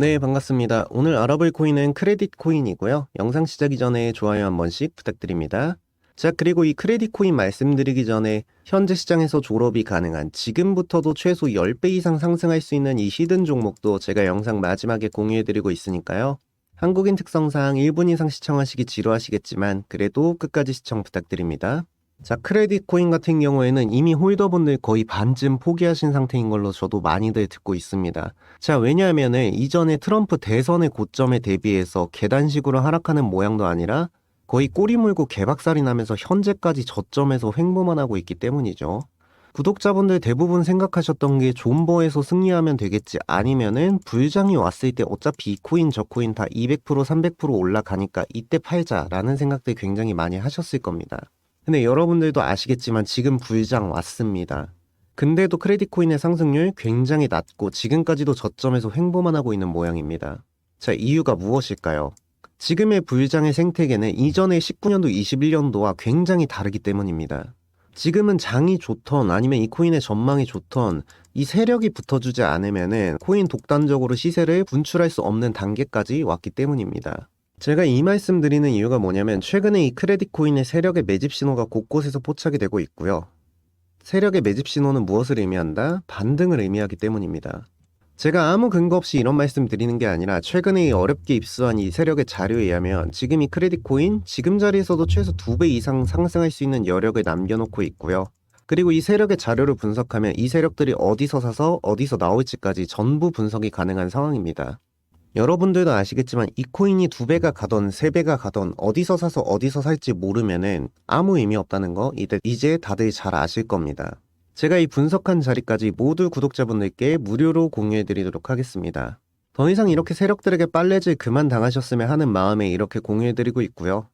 네, 반갑습니다. 오늘 알아볼 코인은 크레딧 코인이고요. 영상 시작이 전에 좋아요 한 번씩 부탁드립니다. 자, 그리고 이 크레딧 코인 말씀드리기 전에 현재 시장에서 졸업이 가능한 지금부터도 최소 10배 이상 상승할 수 있는 이 히든 종목도 제가 영상 마지막에 공유해드리고 있으니까요. 한국인 특성상 1분 이상 시청하시기 지루하시겠지만 그래도 끝까지 시청 부탁드립니다. 자, 크레딧 코인 같은 경우에는 이미 홀더분들 거의 반쯤 포기하신 상태인 걸로 저도 많이들 듣고 있습니다. 자, 왜냐하면은 이전에 트럼프 대선의 고점에 대비해서 계단식으로 하락하는 모양도 아니라 거의 꼬리 물고 개박살이 나면서 현재까지 저점에서 횡보만 하고 있기 때문이죠. 구독자분들 대부분 생각하셨던 게 존버에서 승리하면 되겠지 아니면은 불장이 왔을 때 어차피 이 코인 저 코인 다 200% 300% 올라가니까 이때 팔자라는 생각들 굉장히 많이 하셨을 겁니다. 근데 여러분들도 아시겠지만 지금 불장 왔습니다. 근데도 크레딧 코인의 상승률 굉장히 낮고 지금까지도 저점에서 횡보만 하고 있는 모양입니다. 자, 이유가 무엇일까요? 지금의 불장의 생태계는 이전의 19년도, 21년도와 굉장히 다르기 때문입니다. 지금은 장이 좋던 아니면 이 코인의 전망이 좋던 이 세력이 붙어주지 않으면은 코인 독단적으로 시세를 분출할 수 없는 단계까지 왔기 때문입니다. 제가 이 말씀 드리는 이유가 뭐냐면 최근에 이 크레딧 코인의 세력의 매집 신호가 곳곳에서 포착이 되고 있고요. 세력의 매집 신호는 무엇을 의미한다? 반등을 의미하기 때문입니다. 제가 아무 근거 없이 이런 말씀 드리는 게 아니라 최근에 이 어렵게 입수한 이 세력의 자료에 의하면 지금 이 크레딧 코인 지금 자리에서도 최소 2배 이상 상승할 수 있는 여력을 남겨놓고 있고요. 그리고 이 세력의 자료를 분석하면 이 세력들이 어디서 사서 어디서 나올지까지 전부 분석이 가능한 상황입니다. 여러분들도 아시겠지만 이 코인이 두 배가 가던 세 배가 가던 어디서 사서 어디서 살지 모르면은 아무 의미 없다는 거 이제 다들 잘 아실 겁니다. 제가 이 분석한 자리까지 모두 구독자분들께 무료로 공유해 드리도록 하겠습니다. 더 이상 이렇게 세력들에게 빨래질 그만 당하셨으면 하는 마음에 이렇게 공유해 드리고 있고요.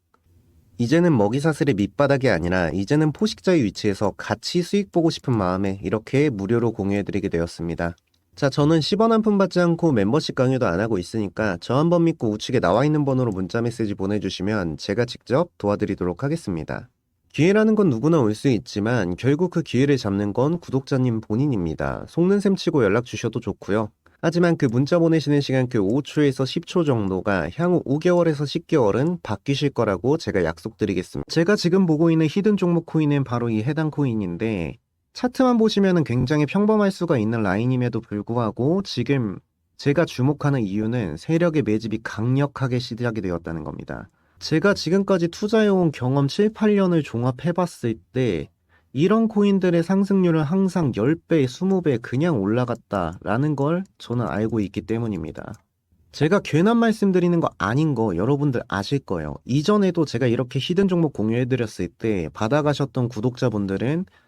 이제는 먹이 사슬의 밑바닥이 아니라 이제는 포식자의 위치에서 같이 수익 보고 싶은 마음에 이렇게 무료로 공유해 드리게 되었습니다. 자, 저는 10원 한 푼 받지 않고 멤버십 강요도 안 하고 있으니까 저 한 번 믿고 우측에 나와 있는 번호로 문자 메시지 보내주시면 제가 직접 도와드리도록 하겠습니다. 기회라는 건 누구나 올 수 있지만 결국 그 기회를 잡는 건 구독자님 본인입니다. 속는 셈 치고 연락 주셔도 좋고요. 하지만 그 문자 보내시는 시간 그 5초에서 10초 정도가 향후 5개월에서 10개월은 바뀌실 거라고 제가 약속드리겠습니다. 제가 지금 보고 있는 히든 종목 코인은 바로 이 해당 코인인데 차트만 보시면 굉장히 평범할 수가 있는 라인임에도 불구하고 지금 제가 주목하는 이유는 세력의 매집이 강력하게 시작이 되었다는 겁니다. 제가 지금까지 투자해온 경험 7, 8년을 종합해봤을 때 이런 코인들의 상승률은 항상 10배, 20배 그냥 올라갔다라는 걸 저는 알고 있기 때문입니다. 제가 괜한 말씀드리는 거 아닌 거 여러분들 아실 거예요. 이전에도 제가 이렇게 히든 종목 공유해드렸을 때 받아가셨던 구독자분들은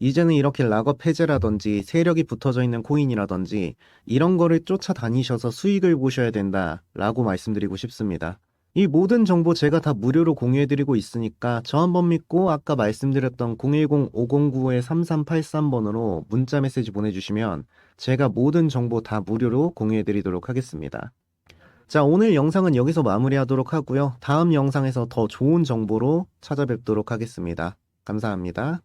이제는 이렇게 락업 해제라든지 세력이 붙어져 있는 코인이라든지 이런 거를 쫓아다니셔서 수익을 보셔야 된다라고 말씀드리고 싶습니다. 이 모든 정보 제가 다 무료로 공유해드리고 있으니까 저 한번 믿고 아까 말씀드렸던 010-509-3383번으로 문자 메시지 보내주시면 제가 모든 정보 다 무료로 공유해드리도록 하겠습니다. 자, 오늘 영상은 여기서 마무리하도록 하고요. 다음 영상에서 더 좋은 정보로 찾아뵙도록 하겠습니다. 감사합니다.